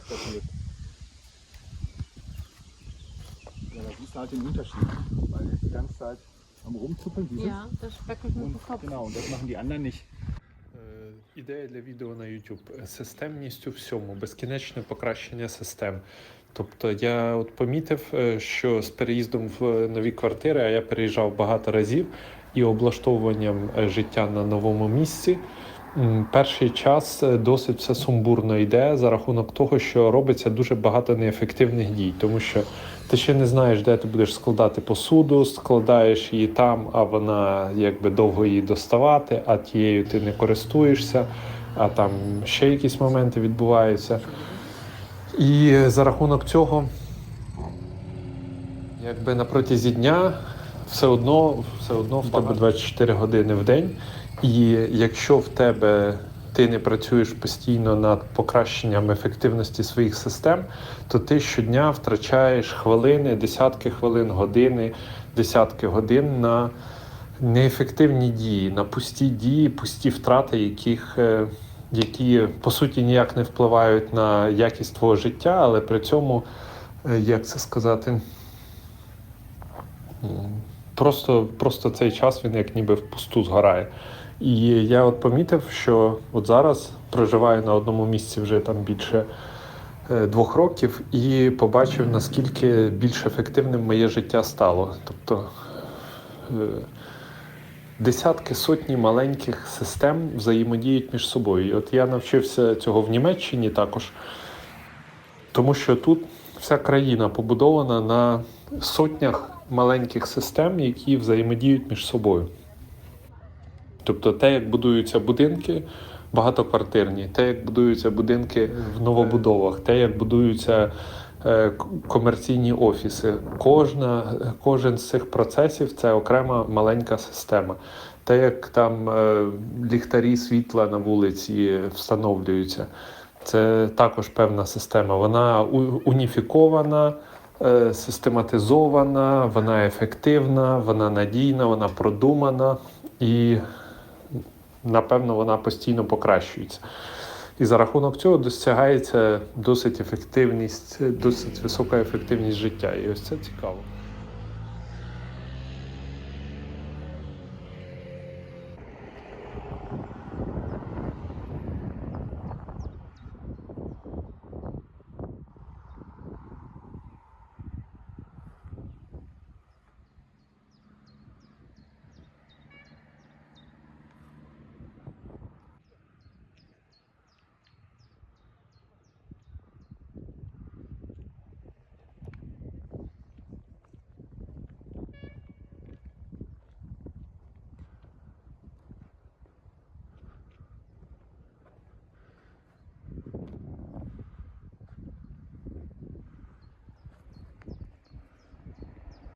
passiert. Ja, da siehst du halt den Unterschied, weil die ganze Zeit am Rumzuppeln, dieses Ja, das speckelt mit dem Kopf. genau, und das machen die anderen nicht. Е, Ідея для відео на YouTube. Системність у всьому, безкінечне покращення систем. Тобто я от помітив, е, що з переїздом в нові квартири, а я переїжджав багато разів, і облаштовуванням е, життя на новому місці. Перший час е, досить все сумбурно йде за рахунок того, що робиться дуже багато неефективних дій, тому що ти ще не знаєш, де ти будеш складати посуду, складаєш її там, а вона якби довго її доставати, а тією ти не користуєшся, а там ще якісь моменти відбуваються. І за рахунок цього, якби на протязі дня все одно, все одно в тебе 24 години в день. І якщо в тебе ти не працюєш постійно над покращенням ефективності своїх систем, то ти щодня втрачаєш хвилини, десятки хвилин, години, десятки годин на неефективні дії, на пусті дії, пусті втрати, яких, е, які по суті ніяк не впливають на якість твого життя, але при цьому, е, як це сказати, просто, просто цей час він як ніби впусту згорає. І я от помітив, що от зараз проживаю на одному місці вже там більше е, двох років, і побачив, наскільки більш ефективним моє життя стало. Тобто е, десятки, сотні маленьких систем взаємодіють між собою. І от я навчився цього в Німеччині також, тому що тут вся країна побудована на сотнях маленьких систем, які взаємодіють між собою. Тобто те, як будуються будинки багатоквартирні, те, як будуються будинки в новобудовах, те, як будуються е, комерційні офіси. Кожна, кожен з цих процесів це окрема маленька система. Те, як там е, ліхтарі світла на вулиці встановлюються, це також певна система. Вона уніфікована, систематизована, вона ефективна, вона надійна, вона продумана і напевно вона постійно покращується. І за рахунок цього досягається досить ефективність, досить висока ефективність життя. І ось це цікаво.